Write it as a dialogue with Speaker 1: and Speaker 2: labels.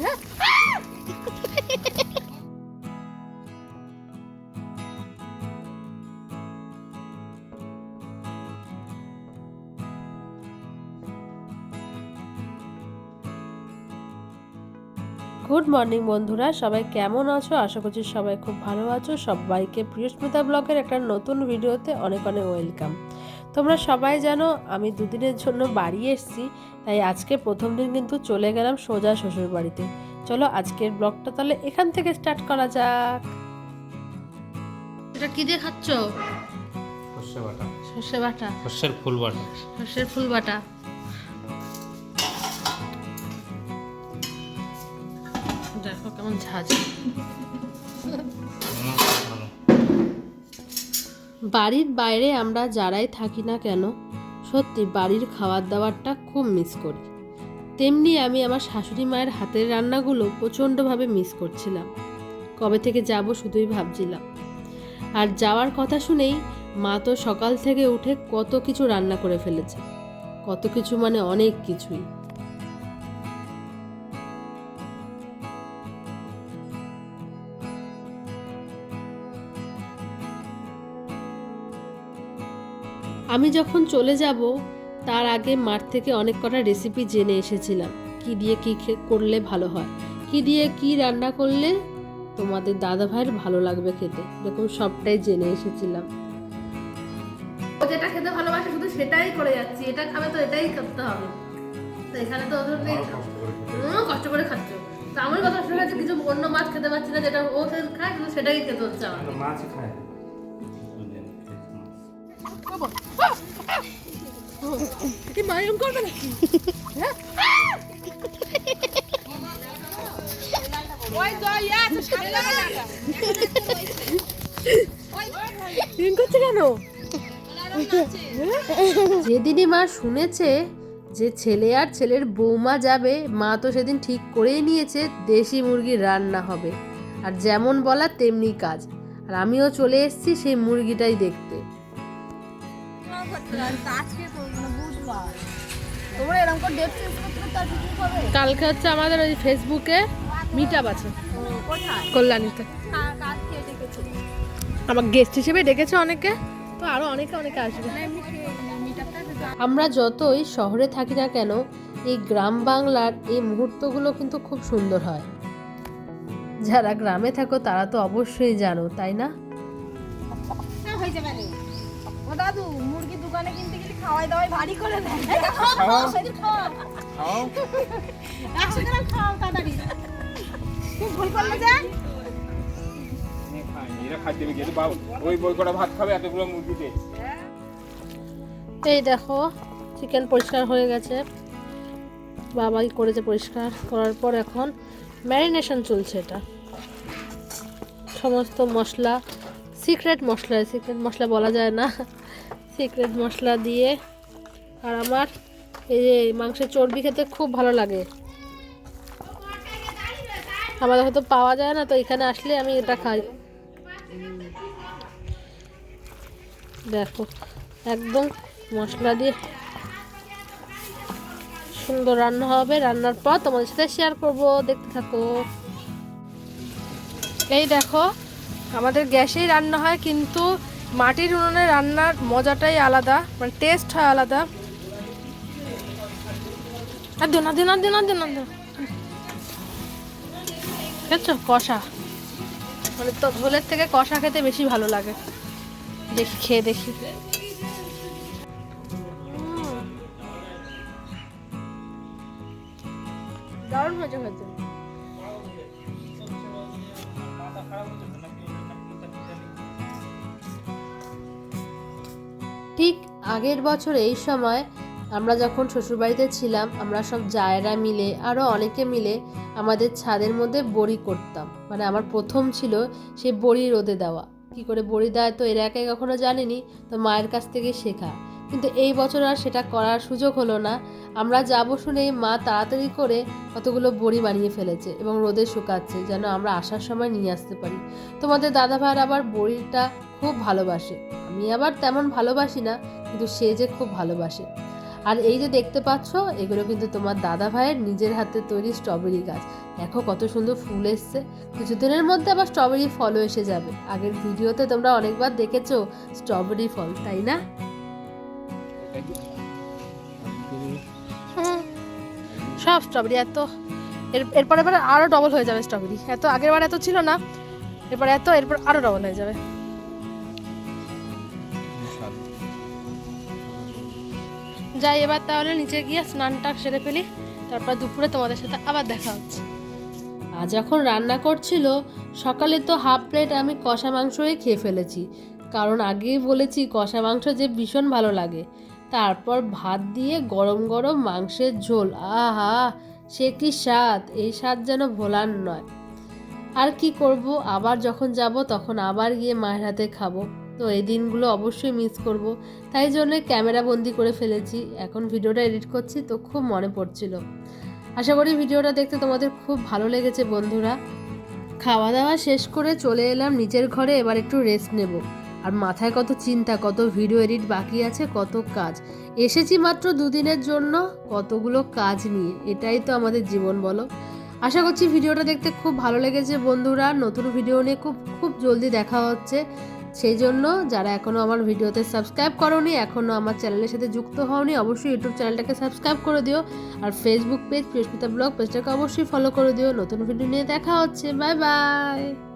Speaker 1: হ্যাঁ?
Speaker 2: Good morning বন্ধুরা। সবাই কেমন আছো? আশা করছি সবাই খুব ভালো আছো। সবাইকে প্রিয়স্মিতা ব্লগের একটা নতুন ভিডিওতে অনেক অনেক ওয়েলকাম তোমরা সবাই জানো আমি দুদিনের জন্য বাড়ি এসেছি তাই আজকে প্রথম দিন কিন্তু চলে গেলাম সোজা শ্বশুর বাড়িতে চলো আজকের ব্লগটা তাহলে এখান থেকে স্টার্ট করা যাক। এটা কি দিয়ে খাচ্ছ?
Speaker 3: সর্ষে বাটা।
Speaker 2: সর্ষে বাটা।
Speaker 3: সর্ষের ফুল বাটা।
Speaker 2: সর্ষের ফুল বাটা। দেখো কেমন ঝাঁঝ। বাড়ির বাইরে আমরা যারাই থাকি না কেন, সত্যি বাড়ির খাবার দাবারটা খুব মিস করি। তেমনি আমি আমার শাশুড়ি মায়ের হাতের রান্নাগুলো প্রচণ্ডভাবে মিস করছিলাম। কবে থেকে যাব শুধুই ভাবছিলাম। আর যাওয়ার কথা শুনেই মা তো সকাল থেকে উঠে কত কিছু রান্না করে ফেলেছে। কত কিছু মানে অনেক কিছুই। আমি যখন চলে যাব তার আগে মাঠ থেকে অনেক কটা রেসিপি জেনে এসেছিলাম। কি দিয়ে কি করলে ভালো হয়? কি দিয়ে কি রান্না করলে তোমাদের দাদা ভাইয়ের ভালো লাগবে খেতে? এরকম সবটাই জেনে এসেছিলাম। ও যেটা খেতে ভালোবাসে শুধু সেটাই করে যাচ্ছি। এটা খাবে তো এটাই করতে হবে। তো এখানে তো ওদের নেই। কষ্ট করে খাচ্ছ। তো আমার কথা শুনে কিছু অন্য মাছ খেতে পারছি না যেটা ও খায় কিন্তু সেটাই খেতে হচ্ছে আমার
Speaker 3: মাছ খায়।
Speaker 1: কি মায়ম করবে নাকি? হ্যাঁ? কেন?
Speaker 2: যেদিনই মা শুনেছে যে ছেলে আর ছেলের বৌমা যাবে, মা তো সেদিন ঠিক করেই নিয়েছে, দেশি মুরগির রান্না হবে। আর যেমন বলা, তেমনি কাজ। আর আমিও চলে এসেছি সেই মুরগিটাই দেখতে। কালকে হচ্ছে আমাদের ওই ফেসবুকে মিট আপ আছে। কল্যাণীতে। আমার গেস্ট হিসেবে ডেকেছে অনেকে, তো আরও অনেকে অনেকে আসবে। আমরা যতই শহরে থাকি না কেন, এই গ্রাম বাংলার এই মুহূর্তগুলো কিন্তু খুব সুন্দর হয়। যারা গ্রামে থাকো, তারা তো অবশ্যই জানো, তাই না?
Speaker 1: হয়ে যাবে। ও দাদু মুরগির দোকানে কিনতে গেলে খাওয়াই দাওয়াই ভারী করে দেয়। সেদিন খাওয়া
Speaker 3: খাও।
Speaker 1: একশো গ্রাম খাওয়াও তাড়াতাড়ি। ভুল করলে যে?
Speaker 3: এরা খাদ্য দেবে বাবু। ওই বই কটা ভাত খাবে এতগুলো মুরগি দে
Speaker 2: এই দেখো চিকেন পরিষ্কার হয়ে গেছে। বাবাই করেছে পরিষ্কার করার পর এখন ম্যারিনেশন চলছে এটা। সমস্ত মশলা সিক্রেট মশলা সিক্রেট মশলা বলা যায় না। সিক্রেট মশলা দিয়ে আর আমার এই যে মাংসের চর্বি খেতে খুব ভালো লাগে। আমাদের হয়তো পাওয়া যায় না, তো এখানে আসলে আমি এটা খাই। দেখো, একদম মশলা দিয়ে সুন্দর রান্না হবে। রান্নার পর তোমাদের সাথে শেয়ার করব, দেখতে থাকো। এই দেখো আমাদের গ্যাসেই রান্না হয়, কিন্তু মাটির উনুনে রান্নার মজাটাই আলাদা মানে টেস্ট হয় আলাদা। আর দিন দিন দিন দিন দেখছ কষা। মানে তো ঝোলের থেকে কষা খেতে বেশি ভালো লাগে। দেখি, খেয়ে দেখি। দারুণ হয়েছে। ঠিক আগের বছর এই সময় আমরা যখন শ্বশুরবাড়িতে ছিলাম, আমরা সব জায়রা মিলে আরও অনেকে মিলে আমাদের ছাদের মধ্যে বড়ি করতাম। মানে আমার প্রথম ছিল সে বড়ি রোদে দেওয়া। কি করে বড়ি দেয় তো এর একাই কখনো জানিনি, তো মায়ের কাছ থেকে শেখা। কিন্তু এই বছর আর সেটা করার সুযোগ হলো না। আমরা যাব শুনেই মা তাড়াতাড়ি করে কতগুলো বড়ি বানিয়ে ফেলেছে এবং রোদে শুকাচ্ছে যেন আমরা আসার সময় নিয়ে আসতে পারি। তোমাদের দাদা ভাইয়ের আবার বড়িটা খুব ভালোবাসে। আমি আবার তেমন ভালোবাসি না, কিন্তু সে যে খুব ভালোবাসে। আর এই যে দেখতে পাচ্ছ, এগুলো কিন্তু তোমার দাদা ভাইয়ের নিজের হাতে তৈরি স্ট্রবেরি গাছ। দেখো কত সুন্দর ফুল এসছে। কিছুদিনের মধ্যে আবার স্ট্রবেরি ফলও এসে যাবে। আগের ভিডিওতে তোমরা অনেকবার দেখেছ স্ট্রবেরি ফল, তাই না? সব স্ট্রবেরি এত। এর, এরপর এবার আরও ডবল হয়ে যাবে স্ট্রবেরি এত আগের বার এত ছিল না, এরপর এত, এরপর আরও ডবল হয়ে যাবে। যাই, এবার তাহলে নিচে গিয়ে স্নানটা সেরে ফেলি। তারপর দুপুরে তোমাদের সাথে আবার দেখা হচ্ছে। আর যখন রান্না করছিল, সকালে তো হাফ প্লেট আমি কষা মাংসই খেয়ে ফেলেছি। কারণ আগেই বলেছি, কষা মাংস যে ভীষণ ভালো লাগে। তারপর ভাত দিয়ে গরম গরম মাংসের ঝোল। আহা, সে কি স্বাদ? এই স্বাদ যেন ভোলার নয়। আর কি করব? আবার যখন যাব তখন আবার গিয়ে মায়ের হাতে খাব। তো এই দিনগুলো অবশ্যই মিস করব। তাই জন্য ক্যামেরা বন্দি করে ফেলেছি। এখন ভিডিওটা এডিট করছি তো খুব মনে পড়ছিল। আশা করি ভিডিওটা দেখতে তোমাদের খুব ভালো লেগেছে বন্ধুরা। খাওয়া দাওয়া শেষ করে চলে এলাম নিজের ঘরে, এবার একটু রেস্ট নেব। আর মাথায় কত চিন্তা, কত ভিডিও এডিট বাকি আছে, কত কাজ। এসেছি মাত্র দুদিনের জন্য কতগুলো কাজ নিয়ে, এটাই তো আমাদের জীবন বলো। আশা করছি ভিডিওটা দেখতে খুব ভালো লেগেছে বন্ধুরা, নতুন ভিডিও নিয়ে খুব খুব জলদি দেখা হচ্ছে। সেই জন্য যারা এখনও আমার ভিডিওতে সাবস্ক্রাইব করোনি এখনও আমার চ্যানেলের সাথে যুক্ত হওনি, অবশ্যই ইউটিউব চ্যানেলটাকে সাবস্ক্রাইব করে দিও। আর ফেসবুক পেজ প্রিয়স্মিতা ব্লগ পেজটাকে অবশ্যই ফলো করে দিও। নতুন ভিডিও নিয়ে দেখা হচ্ছে। Bye bye